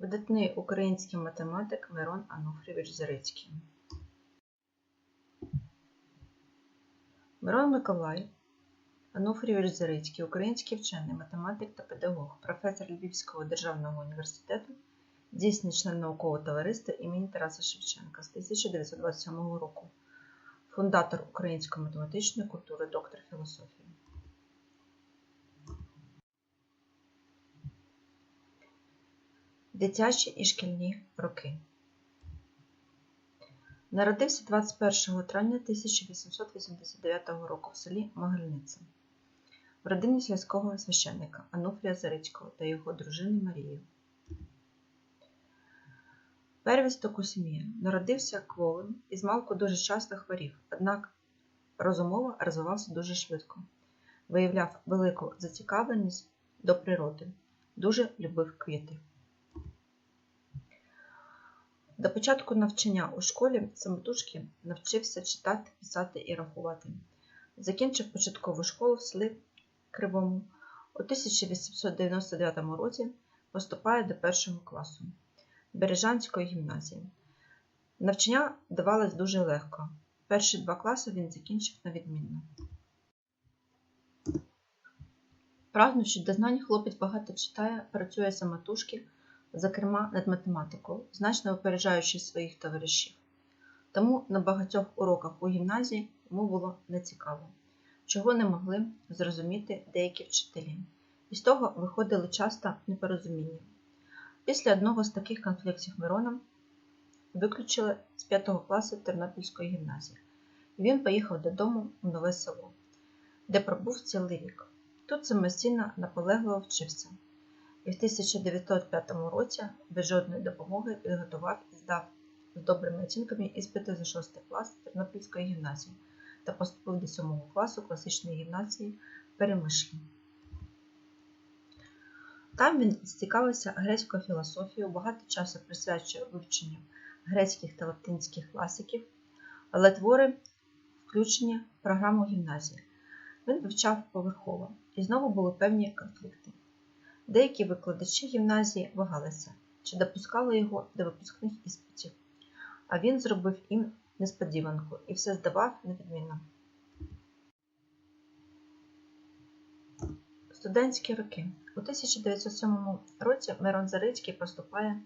Видатний український математик Мирон Ануфрійович Зарицький. Мирон Миколай Ануфрійович Зарицький, український вчений, математик та педагог, професор Львівського державного університету, дійсний член наукового товариства імені Тараса Шевченка з 1927 року, фундатор української математичної культури, доктор філософії. Дитячі і шкільні роки. Народився 21 травня 1889 року в селі Могильниця в родині сільського священника Ануфрія Зарицького та його дружини Марії. Первісток у сім'ї народився кволим і змалку дуже часто хворів, однак розумово розвивався дуже швидко, виявляв велику зацікавленість до природи, дуже любив квіти. До початку навчання у школі самотужки навчився читати, писати і рахувати. Закінчив початкову школу в селі Кривому. У 1899 році поступає до першого класу Бережанської гімназії. Навчання давалось дуже легко. Перші два класи він закінчив на відмінно. Прагнучи до знань, хлопець багато читає, працює самотужки зокрема над математикою, значно випереджаючи своїх товаришів. Тому на багатьох уроках у гімназії йому було нецікаво, чого не могли зрозуміти деякі вчителі, і з того виходили часто непорозуміння. Після одного з таких конфліктів Мирона виключили з 5 класу Тернопільської гімназії, і він поїхав додому у нове село, де пробув цілий рік. Тут самостійно наполегливо вчився і в 1905 році без жодної допомоги підготував і здав з добрими оцінками іспити за 6 клас Тернопільської гімназії та поступив до 7 класу класичної гімназії Перемишлі. Там він зцікавився грецькою філософією, багато часу присвячує вивченню грецьких та латинських класиків, але твори включені в програму гімназії. Він вивчав поверхово, і знову були певні конфлікти. Деякі викладачі гімназії вагалися, чи допускали його до випускних іспитів, а він зробив їм несподіванку і все здавав невідмінно. Студентські роки. У 1907 році Мирон Зарицький поступає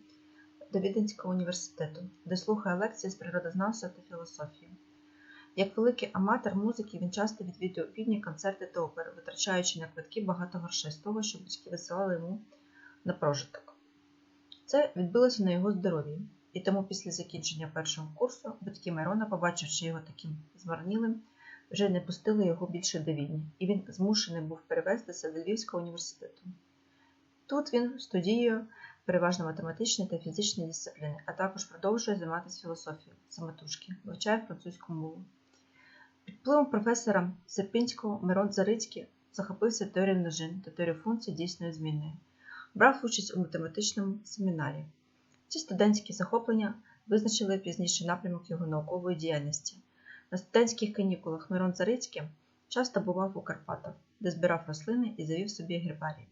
до Віденського університету, де слухає лекції з природознавства та філософії. Як великий аматор музики, він часто відвідує півдні концерти та опери, витрачаючи на квитки багато грошей з того, що батьки висилали йому на прожиток. Це відбилося на його здоров'ї, і тому після закінчення першого курсу батьки Мирона, побачивши його таким змарнілим, вже не пустили його більше до Відні, і він змушений був перевестися до Львівського університету. Тут він студіює переважно математичні та фізичні дисципліни, а також продовжує займатися філософією самотужки, вивчає французьку мову. Під впливом професора Серпінського Мирон Зарицький захопився теорією множин та теорією функцій дійсної змінної, брав участь у математичному семінарі. Ці студентські захоплення визначили пізніший напрямок його наукової діяльності. На студентських канікулах Мирон Зарицький часто бував у Карпатах, де збирав рослини і завів собі гербарій.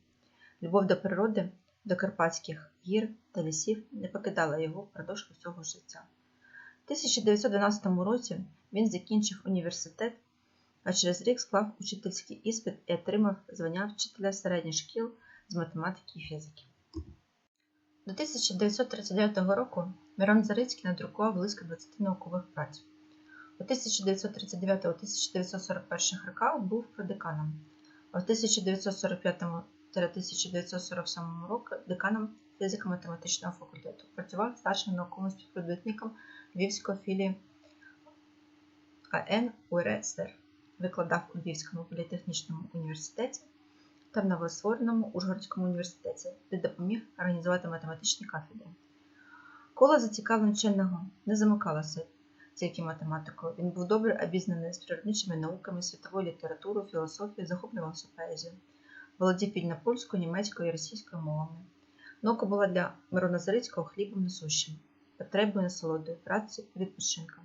Любов до природи, до Карпатських гір та лісів не покидала його впродовж усього життя. У 1912 році він закінчив університет, а через рік склав учительський іспит і отримав звання вчителя середніх шкіл з математики і фізики. До 1939 року Мирон Зарицький надрукував близько 20 наукових праць. У 1939-1941 роках був продеканом, а в 1945-1947 року деканом фізико-математичного факультету. Працював старшим науковим співробітником Львівської філії КН УРСР, викладав у Львівському політехнічному університеті та в новоствореному Ужгородському університеті, де допоміг організувати математичні кафедри. Коло зацікавлень вченого не замикалося тільки математикою. Він був добре обізнаний з природничими науками, світовою літературою, філософією, захоплювався поезією, володів вільно польською, німецькою і російською мовами. Наука була для Мирона Зарицького хлібом насущим, потребою насолодою, працею і відпочинком.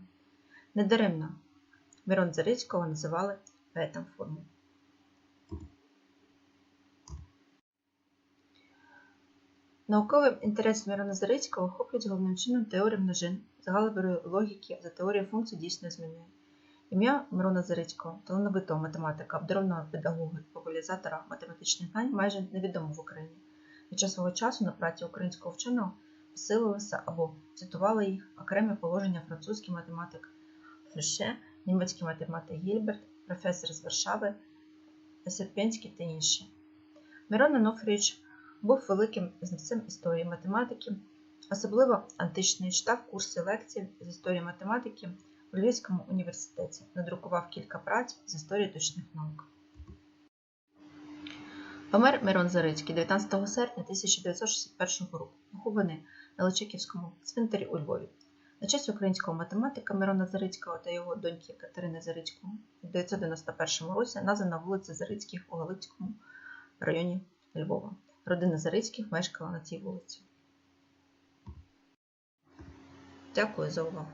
Недаремно Мирон Зарицького називали поетом форми. – 1941 Науковий інтерес Мирона Зарицького охоплюють головним чином теорію множин з галузевої логіки за теорією функцій дійсної зміни. Ім'я Мирона Зарицького, талановитого математика, обдарованого педагога і популяризатора математичних знань майже невідомо в Україні. Під час свого часу на праці українського вченого посилилися або цитували їх окремі положення французький математик Фреше, німецький математик Гільберт, професор з Варшави, Серпенський та інші. Мирон Анофрійович був великим знавцем історії математики, особливо античної, читав курси лекцій з історії математики у Львівському університеті, надрукував кілька праць з історії точних наук. Помер Мирон Зарицький 19 серпня 1961 року, похований на Личаківському цвинтарі у Львові. На честь українського математика Мирона Зарицького та його доньки Катерини Зарицького у 1991 році названа вулиця Зарицьких у Галицькому районі Львова. Родина Зарицьких мешкала на цій вулиці. Дякую за увагу.